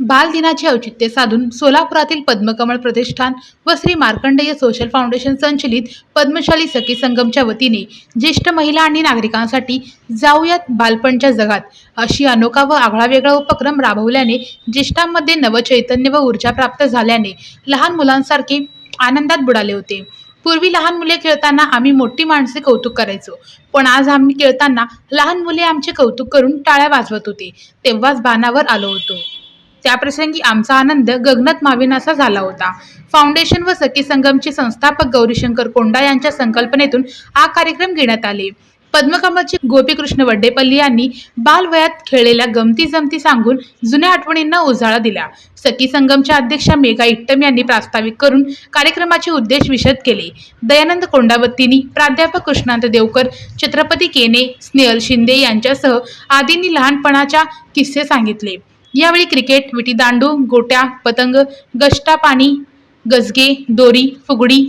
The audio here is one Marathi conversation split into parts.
बाल दिनाचे औचित्य साधून सोलापुरातील पद्मकमळ प्रतिष्ठान व श्री मार्कंडेय सोशल फाउंडेशन संचलित पद्मशाली सखी संगमच्या वतीने ज्येष्ठ महिला आणि नागरिकांसाठी जाऊयात बालपणच्या जगात. अशी अनोखा व आगळावेगळा उपक्रम राबवल्याने ज्येष्ठांमध्ये नवचैतन्य व ऊर्जा प्राप्त झाल्याने लहान मुलांसारखे आनंदात बुडाले होते. पूर्वी लहान मुले खेळताना आम्ही मोठी माणसे कौतुक करायचो. पण आज आम्ही खेळताना लहान मुले आमचे कौतुक करून टाळ्या वाजवत होते. तेव्हाच बाणावर आलो होतो. त्याप्रसंगी आमचा आनंद गगनात माविनासा झाला होता. फाउंडेशन व सखी संगमचे संस्थापक गौरीशंकर कोंडा यांच्या संकल्पनेतून हा कार्यक्रम घेण्यात आले. पद्मकमलचे गोपीकृष्ण वड्डेपल्ली यांनी बालवयात खेळलेल्या गमती जमती सांगून जुन्या आठवणींना उजाळा दिला. सखी संगमच्या अध्यक्षा मेघा इट्टम यांनी प्रास्ताविक करून कार्यक्रमाचे उद्देश विशद केले. दयानंद कोंडावत्तीनी प्राध्यापक कृष्णांत देवकर छत्रपती केने स्नेहल शिंदे यांच्यासह आदींनी लहानपणाच्या किस्से सांगितले. यावेळी क्रिकेट विटीदांडू गोट्या पतंग गष्टा पाणी गजगे दोरी फुगडी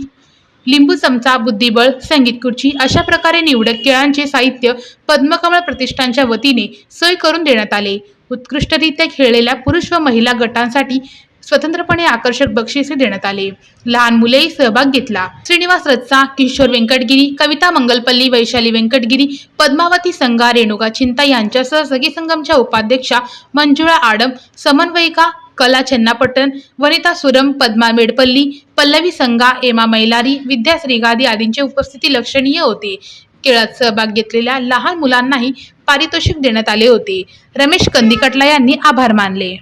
लिंबू चमचा बुद्धिबळ संगीत खुर्ची अशा प्रकारे निवडक खेळांचे साहित्य पद्मकमळ प्रतिष्ठानच्या वतीने सोय करून देण्यात आले. उत्कृष्टरित्या खेळलेल्या पुरुष व महिला गटांसाठी स्वतंत्रपणे आकर्षक बक्षिसे देण्यात आले. लहान मुलेही सहभाग घेतला. श्रीनिवास रत्सा किशोर व्यंकटगिरी कविता मंगलपल्ली वैशाली व्यंकटगिरी पद्मावती संघा रेणुका चिंता यांच्यासह सगी संगमच्या उपाध्यक्षा मंजुळा आडम समन्वयिका कला चन्नापट्टण वनिता सुरम पद्मा मेडपल्ली पल्लवी संगा एमा मैलारी विद्या श्रीगादी आदींची उपस्थिती लक्षणीय होती. खेळात सहभाग घेतलेल्या लहान मुलांनाही पारितोषिक देण्यात आले होते. रमेश कंदिकटला यांनी आभार मानले.